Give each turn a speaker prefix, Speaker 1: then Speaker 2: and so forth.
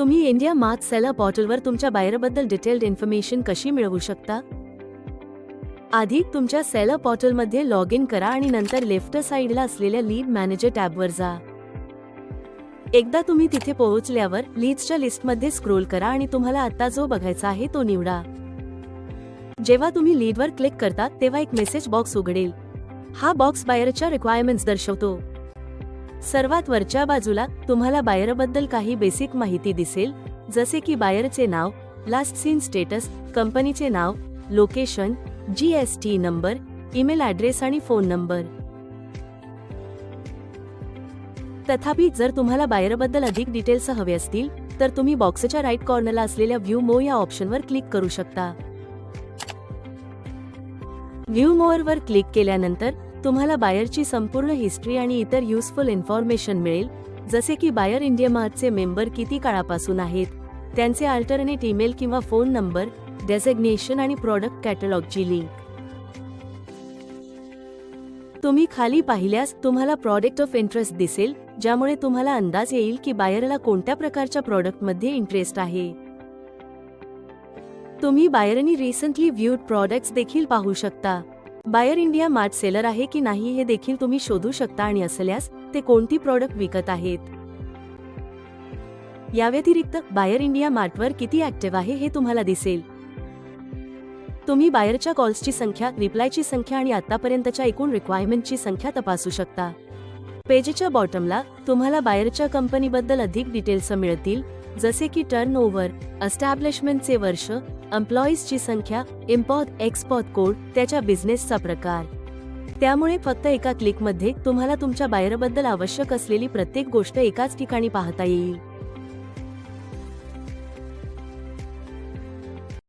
Speaker 1: तुम्ही India mart seller पोर्टलवर तुमच्या बायरबद्दल डिटेल्ड इन्फॉर्मेशन कशी मिळवू शकता? आधी तुमच्या सेलर पोर्टलमध्ये लॉग इन करा आणि नंतर लेफ्ट साईडला असलेल्या लीड मॅनेजर टॅबवर जा. एकदा तुम्ही तिथे पोहोचल्यावर लीड्सच्या लिस्टमध्ये स्क्रोल करा आणि तुम्हाला आता जो बघायचा आहे तो निवडा. जेव्हा तुम्ही लीडवर क्लिक करता तेव्हा एक मेसेज बॉक्स उघडेल. हा बॉक्स बायरच्या रिक्वायरमेंट्स दर्शवतो. सर्वात वरच्या बाजूला तुम्हाला बायरबद्दल काही बेसिक माहिती दिसेल जसे की बायरचे नाव लास्ट सीन स्टेटस कंपनीचे नाव location G S T number email address आणि फोन नंबर तथापि जर तुम्हाला बायरबद्दल अधिक डिटेल्स हवे असतील तर तुम्ही बॉक्सच्या राईट कॉर्नरला असलेल्या व्ह्यू मो या ऑप्शनवर क्लिक करू शकता. व्ह्यू मोअरवर क्लिक केल्यानंतर तुम्हाला बायरची संपूर्ण हिस्ट्री आणि इतर युजफुल इन्फॉर्मेशन मिळेल जसे की बायर इंडिया मार्टचे मेंबर किती काळापासून आहेत त्यांचे अल्टरनेट ईमेल किंवा फोन नंबर डेझिग्नेशन आणि प्रॉडक्ट कॅटलॉगची लिंक तुम्ही खाली पाहिल्यास तुम्हाला प्रॉडक्ट ऑफ इंटरेस्ट दिसेल ज्यामुळे तुम्हाला अंदाज येईल की बायरला कोणत्या प्रकारच्या प्रॉडक्टमध्ये इंटरेस्ट आहे. तुम्ही बायरनी रिसेंटली व्ह्यूड प्रॉडक्ट्स देखील पाहू शकता. बायर इंडिया मार्ट सेलर आहे की नाही हे देखील तुम्ही शोधू शकता आणि असल्यास ते कोणती प्रॉडक्ट विकत आहेत? या व्यतिरिक्त बायर इंडिया मार्टवर किती ऍक्टिव्ह आहे हे तुम्हाला दिसेल. तुम्ही बायरच्या कॉल्सची संख्या रिप्लायची संख्या आणि आतापर्यंतच्या एकूण रिक्वायरमेंटची संख्या तपासू शकता. पेजच्या बॉटमला तुम्हाला बायरच्या कंपनीबद्दल अधिक डिटेल्स मिळतील. जसे की टर्न ओव्हर अस्टॅब्लिशमेंटचे वर्ष एम्प्लॉईजची संख्या इम्पॉद एक्सपॉद कोड त्याच्या बिझनेसचा प्रकार. त्यामुळे फक्त एका क्लिकमध्ये तुम्हाला तुमच्या बायरबद्दल आवश्यक असलेली प्रत्येक गोष्ट एकाच ठिकाणी पाहता येईल.